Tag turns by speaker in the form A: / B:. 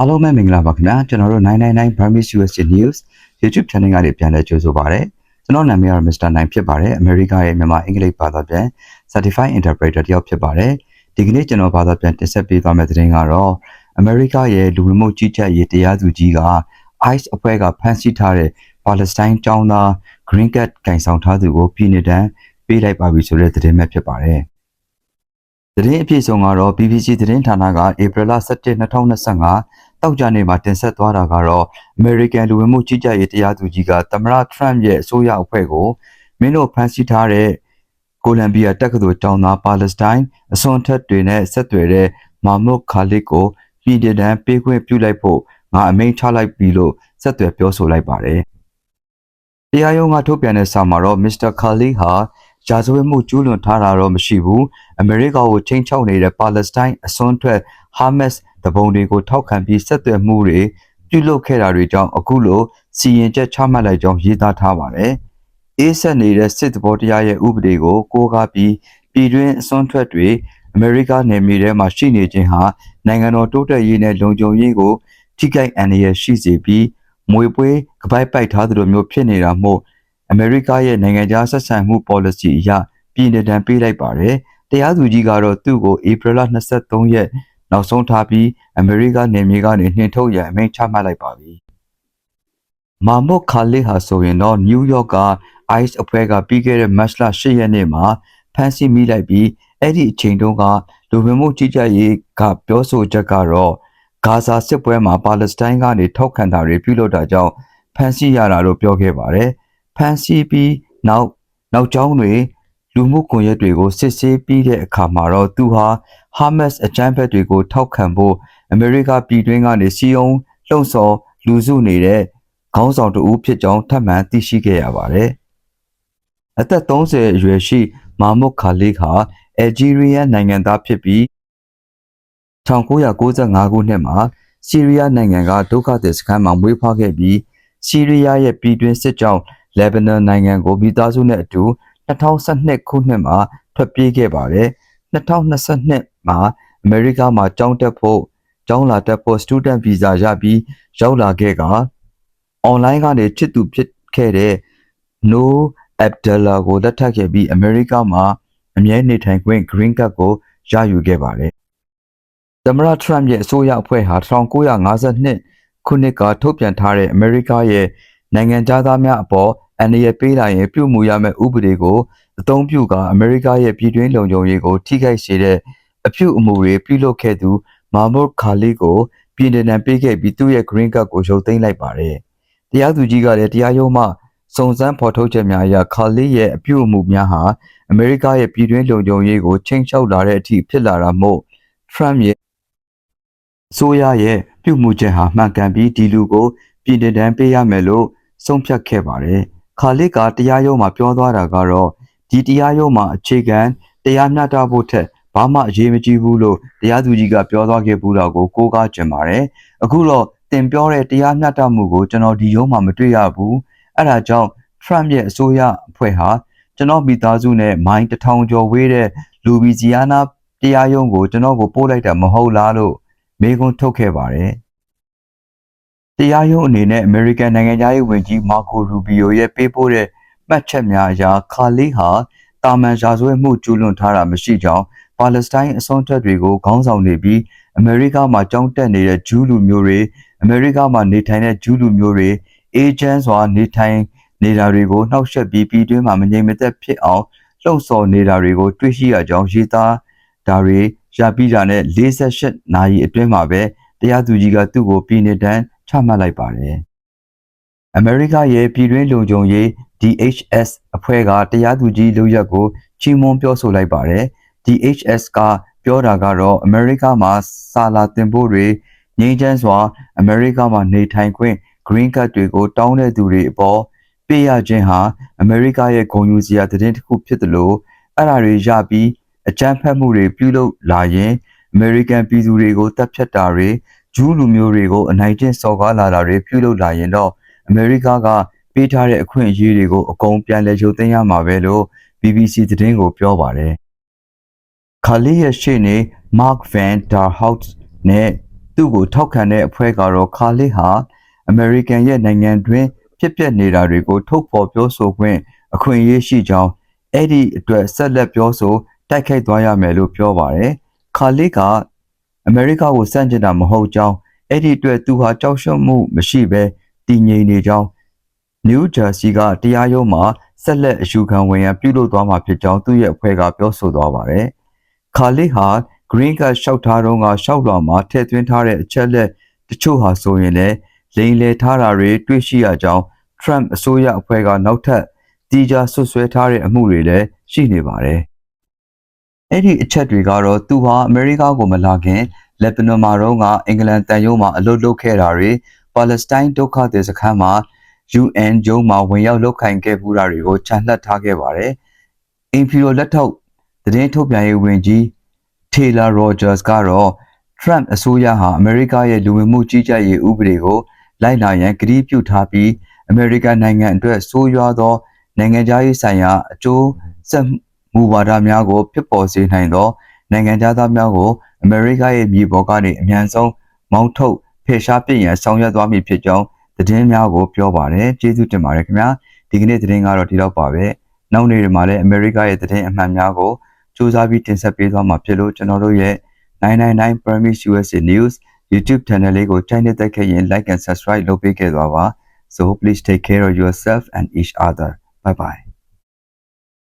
A: အားလုံးပဲမင်္ဂလာပါခင်ဗျာကျွန်တော်တို့999 Burmese USA News YouTube channel ကနေပြန်လည်ကြိုဆိုပါရစေကျွန်တော်နာမည်ကတော့ Mr. 9ဖြစ်ပါတယ်အမေရိကရဲ့မြန်မာအင်္ဂလိပ်ဘာသာပြန် Certified Interpreter တယောက်ဖြစ်ပါတယ်ဒီကနေ့ကျွန်တော်ဘာသာပြန်တင်ဆက်ပေးသွားမယ့်သတင်းကတော့အမေရိကရဲ့လူဝင်မှုကြီးကြပ်ရေးတရားသူကြီးက ICE အဖွဲ့ကဖမ်းဆီးထားတဲ့ပါလက်စတိုင်းចောင်းသား Green Card ကင်ဆောင်ထားသူကိုပြည်နယ်တန်းပေးလိုက်ပါပြီဆိုတဲ့သတင်းပဲဖြစ်ပါတယ်သတင်းအပြည့်စုံကတော့ BBC သတင်းဌာနကဧပြီလ17 2025 တောက်ကြနေမှာတင်ဆက်သွားတာကတော့ American လူဝင်မှုကြီးကြပ်ရေးတရားသူကြီးကသမ္မတ Trump ရဲ့အစိုးရအဖွဲ့ကိုမင်းတို့ဖမ်းဆီးထားတဲ့ကိုလံဘီယာတက္ကသိုလ်ကျောင်းသားပါလက်စတိုင်းအစွန်ထက်တွေနဲ့ဆက်သွယ်တဲ့မာမုတ်ခါလစ်ကိုပြည်တန်းပေးခွင့်ပြုလိုက်ဖို့ငါအမိန့်ချလိုက်ပြီလို့ဆက်သွယ်ပြောဆိုလိုက်ပါတယ်။တရားရုံးကထုတ်ပြန်တဲ့စာမှာတော့ Mr. Khalid ဟာရာဇဝတ်မှုကျူးလွန်ထားတာတော့မရှိဘူး။အမေရိကကိုချိန်ချောက်နေတဲ့ပါလက်စတိုင်းအစွန်းထွက်ဟာမ တ်စ်တပုံတွေကိုထောက်ခံပြီးဆက်သွယ်မှုတွေပြုလုပ်ခဲ့တာတွေကြောင့်အခုလိုစီရင်ချက်ချမှတ်လိုက်ကြောင်းရေးသားထားပါတယ်။အေးဆက်နေတဲ့စစ်တဘောတရားရဲ့ဥပဒေကိုကိုးကားပြီးပြည်တွင်းအစွန်းထွက်တွေအမေရိကနယ်မြေထဲမှာရှိနေခြင်းဟာနိုင်ငံတော်တိုးတက်ရေးနဲ့လုံခြုံရေးကိုထိခိုက်အန္တရာယ်ရှိစေပြီးမွေပွေးကပိုက်ပိုက်ထားသလိုမျိုးဖြစ်နေတာမို့အမေရိကရဲ့နိုင်ငံခြားဆက်ဆံမှု policy အရပြည်နယ်တန်းပေးလိုက်ပါတယ်။တရားသူကြီးကတော့သူ့ကိုဧပြီလ23ရက် နောက်ဆုံးထားပြီးအမေရိကနယ်မြေကနေနှင်ထုတ်ရန်အမိန့်ချမှတ်လိုက်ပါပြီ။မာမုတ်ခါလစ်ဟာဆိုရင်တော့နယူးယောက်က ICE အဖွဲ့ကပြီးခဲ့တဲ့မတ်လ10ရက်နေ့မှာဖမ်းဆီးမိလိုက်ပြီးအဲ့ဒီအချိန်တုန်းကလူဝင်မှုကြီးကြပ်ရေးကပြောဆိုချက်ကတော့ဂါဇာစစ်ပွဲမှာပါလက်စတိုင်းကနေထောက်ခံတာတွေပြုလုပ်တာကြောင့်ဖမ်းဆီးရတာလို့ပြောခဲ့ပါတယ်။ဖမ်းဆီးပြီးနောက်နောက်ကျောင်းတွေ လူမှုကွန်ရက်တွေကိုစစ်ဆေးပြီးတဲ့အခါမှာတော့သူဟာဟာမတ်စ်အကြမ်းဖက်တွေကိုထောက်ခံဖို့အမေရိကပြည်တွင်းကနေစီယုံလှုံ့ဆော်လူစုနေတဲ့ခေါင်းဆောင်တဦးဖြစ်ကြောင်းထပ်မံသိရှိခဲ့ရပါတယ်။အသက်30အရွယ်ရှိမာမုတ်ခါလစ်ဟာအယ်ဂျီးရီးယားနိုင်ငံသားဖြစ်ပြီး1995ခုနှစ်မှာဆီးရီးယားနိုင်ငံကဒုက္ခသည်စခန်းမှာမွေးဖွားခဲ့ပြီးဆီးရီးယားရဲ့ပြည်တွင်းစစ်ကြောင့်လက်ဘနွန်နိုင်ငံကိုမိသားစုနဲ့အတူ 2012ခုနှစ်မှာထွက်ပြေးခဲ့ပါတယ်2022မှာအမေရိကမှာကျောင်းတက်ဖို့ကျောင်းလာတက်ဖို့ student visa ရပြီးရောက်လာခဲ့က online ကနေချစ်သူဖြစ်ခဲ့တဲ့ No Abdullah ကိုလက်ထပ်ခဲ့ပြီးအမေရိကမှာအမြဲနေထိုင်ခွင့် green card ကိုရယူခဲ့ပါတယ်သမ္မတထရမ့်ရဲ့အစိုးရအဖွဲ့ဟာ1952ခုနှစ်ကထုတ်ပြန်ထားတဲ့အမေရိကရဲ့နိုင်ငံသားများအပေါ် အန္တရာယ်ပေးလာရင် ပြုမှုရမယ့်ဥပဒေကိုအသုံးပြုကာအမေရိကရဲ့ပြည်တွင်းလုံခြုံရေးကို ထိခိုက်စေတဲ့အပြုအမူတွေပြုလုပ်ခဲ့သူမာမုတ်ခါလီကိုပြည်နယ်နဲ့ပေးခဲ့ပြီးသူ့ရဲ့ green card ကိုရုပ်သိမ်းလိုက်ပါတယ်။တရားသူကြီးကလည်းတရားရုံးမှစုံစမ်းဖော်ထုတ်ချက်များအရခါလီရဲ့အပြုအမူများဟာအမေရိကရဲ့ပြည်တွင်းလုံခြုံရေးကိုချိန်ချောက်လာတဲ့အထိဖြစ်လာတာမို့ Trump ရဲ့ဆိုရရဲ့ပြုမှုချက်ဟာမှန်ကန်ပြီးဒီလူကို ပြည်နယ်တန်းပေးရမယ်လို့ဆုံးဖြတ်ခဲ့ပါတယ်။ ခါလစ်ကတရားရုံးမှာပြောသွားတာကတော့ဒီတရားရုံးမှာအခြေခံတရားမျှတဖို့ထက်ဘာမှအရေးမကြီးဘူးလို့တရားသူကြီးကပြောသွားခဲ့ဘူးတော့ကိုကိုးကားကျင်ပါတယ်။အခုတော့တင်ပြောတဲ့တရားမျှတမှုကိုကျွန်တော်ဒီရုံးမှာမတွေ့ရဘူး။အဲဒါကြောင့် Trump ရဲ့အစိုးရအဖွဲ့ဟာကျွန်တော်မိသားစုနဲ့မိုင်းတထောင်ကျော်ဝေးတဲ့လူဗီဇီယာနာတရားရုံးကိုကျွန်တော်ကိုပို့လိုက်တာမဟုတ်လားလို့မေးခွန်းထုတ်ခဲ့ပါတယ်။ တရားရုံးအနေနဲ့ American နိုင်ငံသားရေးဝန်ကြီးမာကိုရူဘီယိုရဲ့ပေးပို့တဲ့မှတ်ချက်များအရခါလီဟာတာမန်ရာဇဝတ်မှုကျူးလွန်ထားတာမရှိကြောင်းပါလက်စတိုင်းအစွန်းထက်တွေကိုခေါင်းဆောင်နေပြီးအမေရိကမှာကြောင်းတက်နေတဲ့ဂျူးလူမျိုးတွေအမေရိကမှာနေထိုင်တဲ့ဂျူးလူမျိုးတွေအေဂျင့်စွာနေထိုင်နေတာတွေကိုနှောက်ယှက်ပြီးပြည်တွင်းမှာမငြိမ်မသက်ဖြစ်အောင်လှုံ့ဆော်နေတာတွေကိုတွေ့ရှိရကြောင်းရေးသားဒါတွေရပြီးတာနဲ့48နာရီအတွင်းမှာပဲတရားသူကြီးကသူ့ကိုပြည်နယ်တန်း ချမှတ်လိုက်ပါတယ်။အမေရိကရဲ့ပြည်တွင်းလုံခြုံရေး DHS အဖွဲ့ကတရားသူကြီးလူရက်ကိုချီးမွမ်းပြောဆိုလိုက်ပါတယ်။ DHS ကပြောတာကတော့အမေရိကမှာစာလာတင်ဖို့တွေငြိမ်းချမ်းစွာအမေရိကမှာနေထိုင်ခွင့် green card တွေကိုတောင်းတဲ့သူတွေအပေါ်ပေးရခြင်းဟာအမေရိကရဲ့ဂုဏ်ယူစရာသတင်းတစ်ခုဖြစ်တယ်လို့အဲ့ဒါတွေရပြီးအကြမ်းဖက်မှုတွေပြုလုပ်လာရင်အမေရိကန်ပြည်သူတွေကိုတပ်ဖြတ်တာတွေ ဂျူးလူမျိုးတွေကိုအနိုင်ကျင့်စော်ကားလာတာတွေပြုလုပ်လာရင်တော့အမေရိကကပေးထားတဲ့အခွင့်အရေးတွေကိုအကုန်ပြန်လည်ရုပ်သိမ်းရမှာပဲလို့ BBC သတင်းကိုပြောပါတယ်။ခါလီရဲ့ရှေ့နေ Mark Van der Hout နဲ့သူ့ကိုထောက်ခံတဲ့အဖွဲ့ကတော့ခါလစ်ဟာအမေရိကန်ရဲ့နိုင်ငံတွင်းဖြစ်ပျက်နေတာတွေကိုထုတ်ဖော်ပြောဆိုခွင့်အခွင့်အရေးရှိကြောင်းအဲ့ဒီအတွက်ဆက်လက်ပြောဆိုတိုက်ခိုက်သွားရမယ်လို့ပြောပါတယ်ခါလစ်က အမေရိကကိုစန့်ကျင်တာမဟုတ်ကြောင်းအဲ့ဒီအတွက်သူဟာကြောက်ရွံ့မှုမရှိဘဲတည်ငြိမ်နေကြောင်းနယူးဂျာစီကတရားရုံးမှာဆက်လက်အယူခံဝင်ရန်ပြုလုပ်သွားမှာဖြစ်ကြောင်းသူ့ရဲ့အဖွဲ့ကပြောဆိုသွားပါတယ်။ခါလစ်ဟာ Green Card လျှောက်ထားတော့ကလျှောက်လွှာမှာထည့်သွင်းထားတဲ့အချက်လက်တချို့ဟာဆိုရင်လည်းလိမ်လည်ထားတာတွေတွေ့ရှိရကြောင်း Trump အစိုးရအဖွဲ့ကနောက်ထပ်တီးခြားဆွဆွဲထားတဲ့အမှုတွေလည်းရှိနေပါတယ်။ အဲ့ဒီအချက်တွေကတော့သူဟာအမေရိကကိုမလာခင်လက်ဘနွန်မှာတော့ကအင်္ဂလန်တန်ယုံမှာအလုပ်လုပ်ခဲ့တာတွေပါလက်စတိုင်းဒုက္ခသည်စခန်းမှာ UN ဂျုံမှာဝင်ရောက်လုပ်ခိုင်ခဲ့ပူတာတွေကိုခြံလှပ်ထားခဲ့ပါတယ်။ Imperial လက်ထောက်သတင်းထုတ်ပြန်ရေးဝန်ကြီး Taylor Rogers ကတော့ Trump အစိုးရဟာအမေရိကရဲ့လူဝင်မှုကြီးကြပ်ရေးဥပဒေကိုလိုက်နာရန်ကတိပြုထားပြီးအမေရိကန်နိုင်ငံအတွက်ဆိုးရွားသောနိုင်ငံခြားရေးဆိုင်ရာအကျိုးဆက် မူဝါဒများကိုဖြစ်ပေါ်စေနိုင်သော နိုင်ငံသားများကိုအမေရိကရဲ့မြေပေါ်ကနေအမြန်ဆုံးမောင်းထုတ်ဖယ်ရှားပစ်ရန်ဆောင်ရွက်သွားမည်ဖြစ်ကြောင်းသတင်းများကိုပြောပါတယ်ကျေးဇူးတင်ပါတယ်ခင်ဗျာဒီကနေ့သတင်းကတော့ဒီတော့ပါပဲနောက်နေ့တွေမှာလည်းအမေရိကရဲ့သတင်းအမှန်များကိုစူးစမ်းပြီးတင်ဆက်ပေးသွားမှာဖြစ်လို့ကျွန်တော်တို့ရဲ့999 Premise USA News YouTube channel လေးကို channel တက်ခဲ့ရင် like and subscribe လုပ်ပေးခဲ့သွားပါ so please take care of yourself and each other bye bye